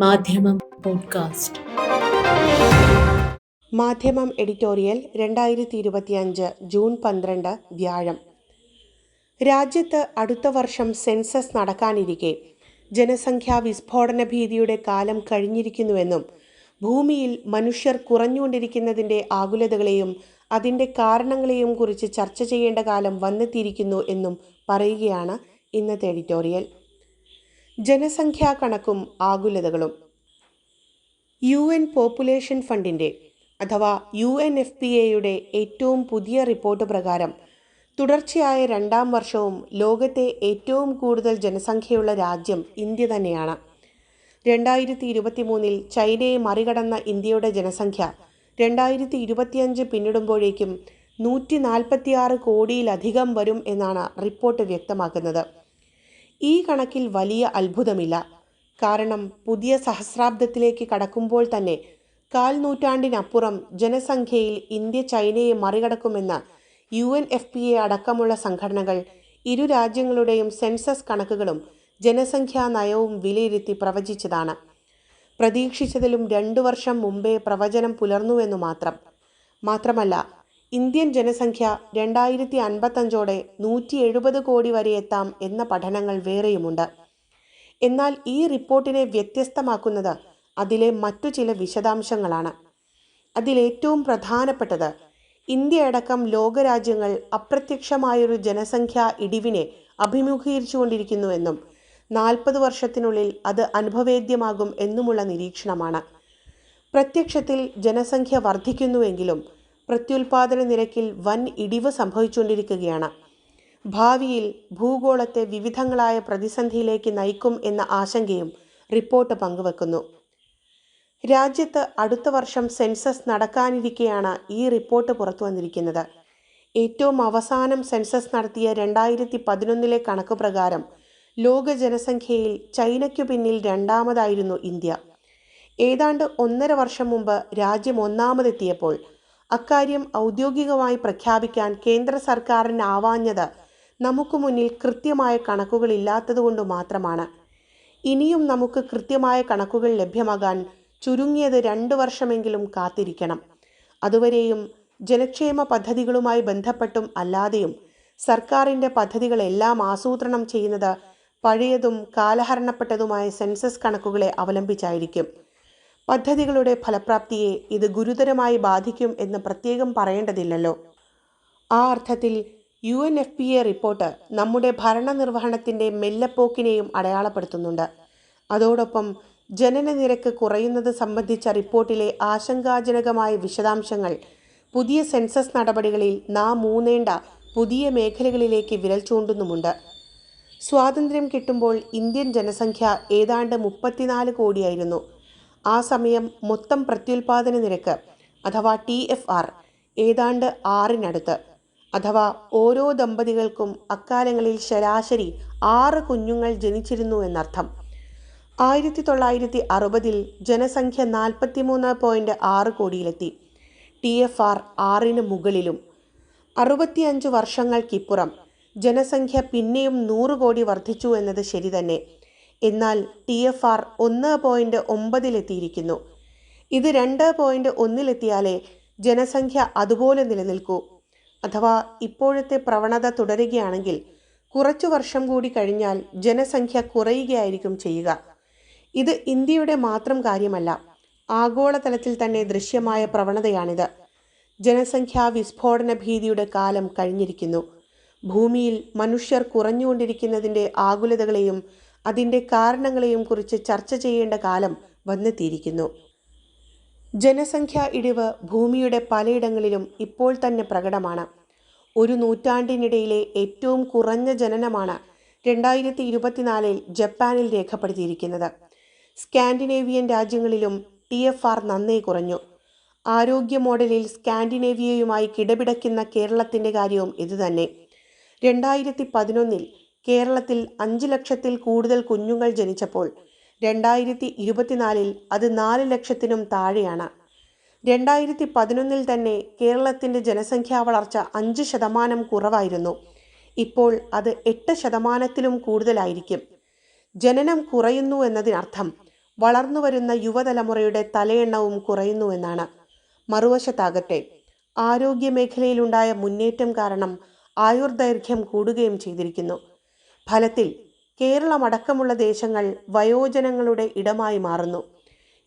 മാധ്യമം പോഡ്കാസ്റ്റ്. മാധ്യമം എഡിറ്റോറിയൽ രണ്ടായിരത്തി ഇരുപത്തിയഞ്ച് ജൂൺ പന്ത്രണ്ട് വ്യാഴം. രാജ്യത്ത് അടുത്ത വർഷം സെൻസസ് നടക്കാനിരിക്കെ ജനസംഖ്യാ വിസ്ഫോടന ഭീതിയുടെ കാലം കഴിഞ്ഞിരിക്കുന്നുവെന്നും ഭൂമിയിൽ മനുഷ്യർ കുറഞ്ഞുകൊണ്ടിരിക്കുന്നതിന്റെ ആകുലതകളെയും അതിന്റെ കാരണങ്ങളെയും കുറിച്ച് ചർച്ച ചെയ്യേണ്ട കാലം വന്നെത്തിയിരിക്കുന്നു എന്നും പറയുകയാണ് ഇന്നത്തെ എഡിറ്റോറിയൽ. ജനസംഖ്യാ കണക്കും ആകുലതകളും. യു എൻ പോപ്പുലേഷൻ ഫണ്ടിന്റെ അഥവാ യു എൻ എഫ് പി എയുടെ ഏറ്റവും പുതിയ റിപ്പോർട്ട് പ്രകാരം തുടർച്ചയായ രണ്ടാം വർഷവും ലോകത്തെ ഏറ്റവും കൂടുതൽ ജനസംഖ്യയുള്ള രാജ്യം ഇന്ത്യ തന്നെയാണ്. രണ്ടായിരത്തി ഇരുപത്തി മൂന്നിൽ ചൈനയെ മറികടന്ന ഇന്ത്യയുടെ ജനസംഖ്യ രണ്ടായിരത്തി ഇരുപത്തിയഞ്ച് പിന്നിടുമ്പോഴേക്കും നൂറ്റി നാൽപ്പത്തിയാറ് കോടിയിലധികം വരും എന്നാണ് റിപ്പോർട്ട് വ്യക്തമാക്കുന്നത്. ഈ കണക്കിൽ വലിയ അത്ഭുതമില്ല. കാരണം പുതിയ സഹസ്രാബ്ദത്തിലേക്ക് കടക്കുമ്പോൾ തന്നെ കാൽ നൂറ്റാണ്ടിനപ്പുറം ജനസംഖ്യയിൽ ഇന്ത്യ ചൈനയെ മറികടക്കുമെന്ന് U N F P A അടക്കമുള്ള സംഘടനകൾ ഇരു രാജ്യങ്ങളുടെയും സെൻസസ് കണക്കുകളും ജനസംഖ്യാ നയവും വിലയിരുത്തി പ്രവചിച്ചതാണ്. പ്രതീക്ഷിച്ചതിലും രണ്ടു വർഷം മുമ്പേ പ്രവചനം പുലർന്നുവെന്നു മാത്രം. മാത്രമല്ല ഇന്ത്യൻ ജനസംഖ്യ രണ്ടായിരത്തി അൻപത്തഞ്ചോടെ നൂറ്റി എഴുപത് കോടി വരെ എത്താം എന്ന പഠനങ്ങൾ വേറെയുമുണ്ട്. എന്നാൽ ഈ റിപ്പോർട്ടിനെ വ്യത്യസ്തമാക്കുന്നത് അതിലെ മറ്റു ചില വിശദാംശങ്ങളാണ്. അതിലേറ്റവും പ്രധാനപ്പെട്ടത് ഇന്ത്യ അടക്കം ലോകരാജ്യങ്ങൾ അപ്രത്യക്ഷമായൊരു ജനസംഖ്യാ ഇടിവിനെ അഭിമുഖീകരിച്ചുകൊണ്ടിരിക്കുന്നുവെന്നും നാൽപ്പത് വർഷത്തിനുള്ളിൽ അത് അനുഭവേദ്യമാകും എന്നുമുള്ള നിരീക്ഷണമാണ്. പ്രത്യക്ഷത്തിൽ ജനസംഖ്യ വർദ്ധിക്കുന്നുവെങ്കിലും പ്രത്യുൽപാദന നിരക്കിൽ വൻ ഇടിവ് സംഭവിച്ചുകൊണ്ടിരിക്കുകയാണ്. ഭാവിയിൽ ഭൂഗോളത്തെ വിവിധങ്ങളായ പ്രതിസന്ധിയിലേക്ക് നയിക്കും എന്ന ആശങ്കയും റിപ്പോർട്ട് പങ്കുവെക്കുന്നു. രാജ്യത്ത് അടുത്ത വർഷം സെൻസസ് നടക്കാനിരിക്കെയാണ് ഈ റിപ്പോർട്ട് പുറത്തു വന്നിരിക്കുന്നത് ഏറ്റവും അവസാനം സെൻസസ് നടത്തിയ രണ്ടായിരത്തി പതിനൊന്നിലെ കണക്ക് പ്രകാരം ലോക ജനസംഖ്യയിൽ ചൈനയ്ക്കു പിന്നിൽ രണ്ടാമതായിരുന്നു ഇന്ത്യ. ഏതാണ്ട് ഒന്നര വർഷം മുമ്പ് രാജ്യം ഒന്നാമതെത്തിയപ്പോൾ അക്കാര്യം ഔദ്യോഗികമായി പ്രഖ്യാപിക്കാൻ കേന്ദ്ര സർക്കാരിനാവാഞ്ഞത് നമുക്ക് മുന്നിൽ കൃത്യമായ കണക്കുകളില്ലാത്തതുകൊണ്ട് മാത്രമാണ്. ഇനിയും നമുക്ക് കൃത്യമായ കണക്കുകൾ ലഭ്യമാകാൻ ചുരുങ്ങിയത് രണ്ടു വർഷമെങ്കിലും കാത്തിരിക്കണം. അതുവരെയും ജനക്ഷേമ പദ്ധതികളുമായി ബന്ധപ്പെട്ടും അല്ലാതെയും സർക്കാരിന്റെ പദ്ധതികളെല്ലാം ആസൂത്രണം ചെയ്യുന്നത് പഴയതും കാലഹരണപ്പെട്ടതുമായ സെൻസസ് കണക്കുകളെ അവലംബിച്ചായിരിക്കും. പദ്ധതികളുടെ ഫലപ്രാപ്തിയെ ഇത് ഗുരുതരമായി ബാധിക്കും എന്ന് പ്രത്യേകം പറയേണ്ടതില്ലല്ലോ. ആ അർത്ഥത്തിൽ U N F P A report നമ്മുടെ ഭരണനിർവഹണത്തിന്റെ മെല്ലപ്പോക്കിനെയും അടയാളപ്പെടുത്തുന്നുണ്ട്. അതോടൊപ്പം ജനന നിരക്ക് കുറയുന്നത് സംബന്ധിച്ച റിപ്പോർട്ടിലെ ആശങ്കാജനകമായ വിശദാംശങ്ങൾ പുതിയ സെൻസസ് നടപടികളിൽ നാം മൂന്നേണ്ട പുതിയ മേഖലകളിലേക്ക് വിരൽ ചൂണ്ടുന്നുമുണ്ട്. സ്വാതന്ത്ര്യം കിട്ടുമ്പോൾ ഇന്ത്യൻ ജനസംഖ്യ ഏതാണ്ട് മുപ്പത്തിനാല് കോടിയായിരുന്നു. ആ സമയം മൊത്തം പ്രത്യുൽപാദന നിരക്ക് അഥവാ ടി എഫ് ആർ ഏതാണ്ട് ആറിനടുത്ത്. അഥവാ ഓരോ ദമ്പതികൾക്കും അക്കാലങ്ങളിൽ ശരാശരി ആറ് കുഞ്ഞുങ്ങൾ ജനിച്ചിരുന്നു എന്നർത്ഥം. ആയിരത്തി തൊള്ളായിരത്തി അറുപതിൽ ജനസംഖ്യ നാൽപ്പത്തിമൂന്ന് പോയിന്റ് ആറ് കോടിയിലെത്തി. ടി എഫ് ആർ ആറിന് മുകളിലും. അറുപത്തിയഞ്ച് വർഷങ്ങൾക്കിപ്പുറം ജനസംഖ്യ പിന്നെയും നൂറ് കോടി വർദ്ധിച്ചു എന്നത് ശരി തന്നെ. എന്നാൽ ടി എഫ് ആർ ഒന്ന് പോയിന്റ് ഒമ്പതിലെത്തിയിരിക്കുന്നു. ഇത് രണ്ട് പോയിന്റ് ഒന്നിലെത്തിയാലേ ജനസംഖ്യ അതുപോലെ നിലനിൽക്കൂ. അഥവാ ഇപ്പോഴത്തെ പ്രവണത തുടരുകയാണെങ്കിൽ കുറച്ചു വർഷം കൂടി കഴിഞ്ഞാൽ ജനസംഖ്യ കുറയുകയായിരിക്കും ചെയ്യുക. ഇത് ഇന്ത്യയുടെ മാത്രം കാര്യമല്ല ആഗോളതലത്തിൽ തന്നെ ദൃശ്യമായ പ്രവണതയാണിത്. ജനസംഖ്യാ വിസ്ഫോടന ഭീതിയുടെ കാലം കഴിഞ്ഞിരിക്കുന്നു. ഭൂമിയിൽ മനുഷ്യർ കുറഞ്ഞുകൊണ്ടിരിക്കുന്നതിന്റെ ആകുലതകളെയും അതിന്റെ കാരണങ്ങളെയും കുറിച്ച് ചർച്ച ചെയ്യേണ്ട കാലം വന്നെത്തിയിരിക്കുന്നു. ജനസംഖ്യാ ഇടിവ് ഭൂമിയുടെ പലയിടങ്ങളിലും ഇപ്പോൾ തന്നെ പ്രകടമാണ്. ഒരു നൂറ്റാണ്ടിനിടയിലെ ഏറ്റവും കുറഞ്ഞ ജനനമാണ് രണ്ടായിരത്തി ഇരുപത്തിനാലിൽ ജപ്പാനിൽ രേഖപ്പെടുത്തിയിരിക്കുന്നത്. സ്കാൻഡിനേവിയൻ രാജ്യങ്ങളിലും ടി എഫ് ആർ നന്നേ കുറഞ്ഞു. ആരോഗ്യ മോഡലിൽ സ്കാൻഡിനേവിയയുമായി കിടപിടയ്ക്കുന്ന കേരളത്തിന്റെ കാര്യവും ഇതുതന്നെ. രണ്ടായിരത്തി പതിനൊന്നിൽ കേരളത്തിൽ അഞ്ച് ലക്ഷത്തിൽ കൂടുതൽ കുഞ്ഞുങ്ങൾ ജനിച്ചപ്പോൾ രണ്ടായിരത്തി ഇരുപത്തിനാലിൽ അത് നാല് ലക്ഷത്തിനും താഴെയാണ്. രണ്ടായിരത്തി പതിനൊന്നിൽ തന്നെ കേരളത്തിന്റെ ജനസംഖ്യാ വളർച്ച അഞ്ച് ശതമാനം കുറവായിരുന്നു. ഇപ്പോൾ അത് എട്ട് ശതമാനത്തിലും കൂടുതലായിരിക്കും. ജനനം കുറയുന്നു എന്നതിനർത്ഥം വളർന്നു വരുന്ന യുവതലമുറയുടെ തലയെണ്ണവും കുറയുന്നു എന്നാണ്. മറുവശത്താകട്ടെ ആരോഗ്യ മേഖലയിലുണ്ടായ മുന്നേറ്റം കാരണം ആയുർദൈർഘ്യം കൂടുകയും ചെയ്തിരിക്കുന്നു. ഫലത്തിൽ കേരളമടക്കമുള്ള ദേശങ്ങൾ വയോജനങ്ങളുടെ ഇടമായി മാറുന്നു.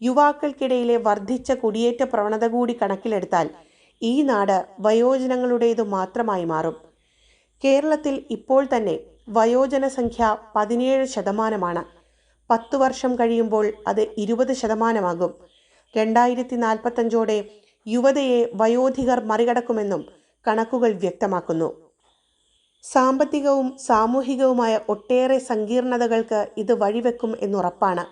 യുവാക്കൾക്കിടയിലെ വർദ്ധിച്ച കുടിയേറ്റ പ്രവണത കൂടി കണക്കിലെടുത്താൽ ഈ നാട് വയോജനങ്ങളുടേതു മാത്രമായി മാറും. കേരളത്തിൽ ഇപ്പോൾ തന്നെ വയോജന സംഖ്യ പതിനേഴ് ശതമാനമാണ്. പത്തു വർഷം കഴിയുമ്പോൾ അത് ഇരുപത് ശതമാനമാകും. രണ്ടായിരത്തി നാൽപ്പത്തഞ്ചോടെ യുവതയെ വയോധികർ മറികടക്കുമെന്നും കണക്കുകൾ വ്യക്തമാക്കുന്നു. സാമ്പത്തികവും സാമൂഹികവുമായ ഒട്ടേറെ സങ്കീർണതകൾക്ക് ഇത് വഴിവെക്കും എന്നുറപ്പാണ്.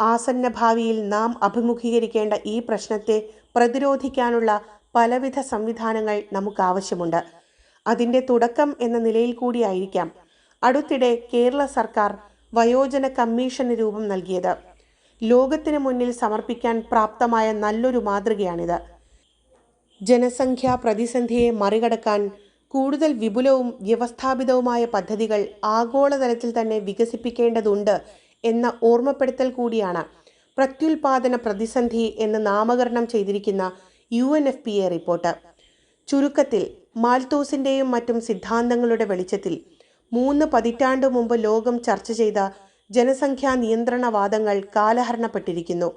ആസന്ന ഭാവിയിൽ നാം അഭിമുഖീകരിക്കേണ്ട ഈ പ്രശ്നത്തെ പ്രതിരോധിക്കാനുള്ള പലവിധ സംവിധാനങ്ങൾ നമുക്ക് ആവശ്യമുണ്ട് അതിന്റെ തുടക്കം എന്ന നിലയിൽ കൂടിയായിരിക്കാം അടുത്തിടെ കേരള സർക്കാർ വയോജന കമ്മീഷന് രൂപം നൽകിയത്. ലോകത്തിന് മുന്നിൽ സമർപ്പിക്കാൻ പ്രാപ്തമായ നല്ലൊരു മാതൃകയാണിത്. ജനസംഖ്യാ പ്രതിസന്ധിയെ മറികടക്കാൻ കൂടുതൽ വിപുലവും വ്യവസ്ഥാപിതവുമായ പദ്ധതികൾ ആഗോളതലത്തിൽ തന്നെ വികസിപ്പിക്കേണ്ടതുണ്ട് എന്ന ഓർമ്മപ്പെടുത്തൽ കൂടിയാണ് പ്രത്യുൽപാദന പ്രതിസന്ധി എന്ന് നാമകരണം ചെയ്തിരിക്കുന്ന U N F P A report. ചുരുക്കത്തിൽ മാൽത്തൂസിന്റെയും മറ്റും സിദ്ധാന്തങ്ങളുടെ വെളിച്ചത്തിൽ മൂന്ന് പതിറ്റാണ്ടു മുമ്പ് ലോകം ചർച്ച ചെയ്ത ജനസംഖ്യാ നിയന്ത്രണവാദങ്ങൾ കാലഹരണപ്പെട്ടിരിക്കുന്നു.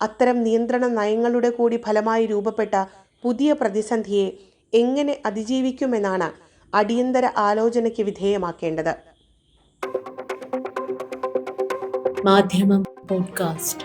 അത്തരം നിയന്ത്രണ നയങ്ങളുടെ കൂടി ഫലമായി രൂപപ്പെട്ട പുതിയ പ്രതിസന്ധിയെ എങ്ങനെ അതിജീവിക്കുമെന്നാണ് അടിയന്തര ആലോചനയ്ക്ക് വിധേയമാക്കേണ്ടത്. മാധ്യമം പോഡ്കാസ്റ്റ്.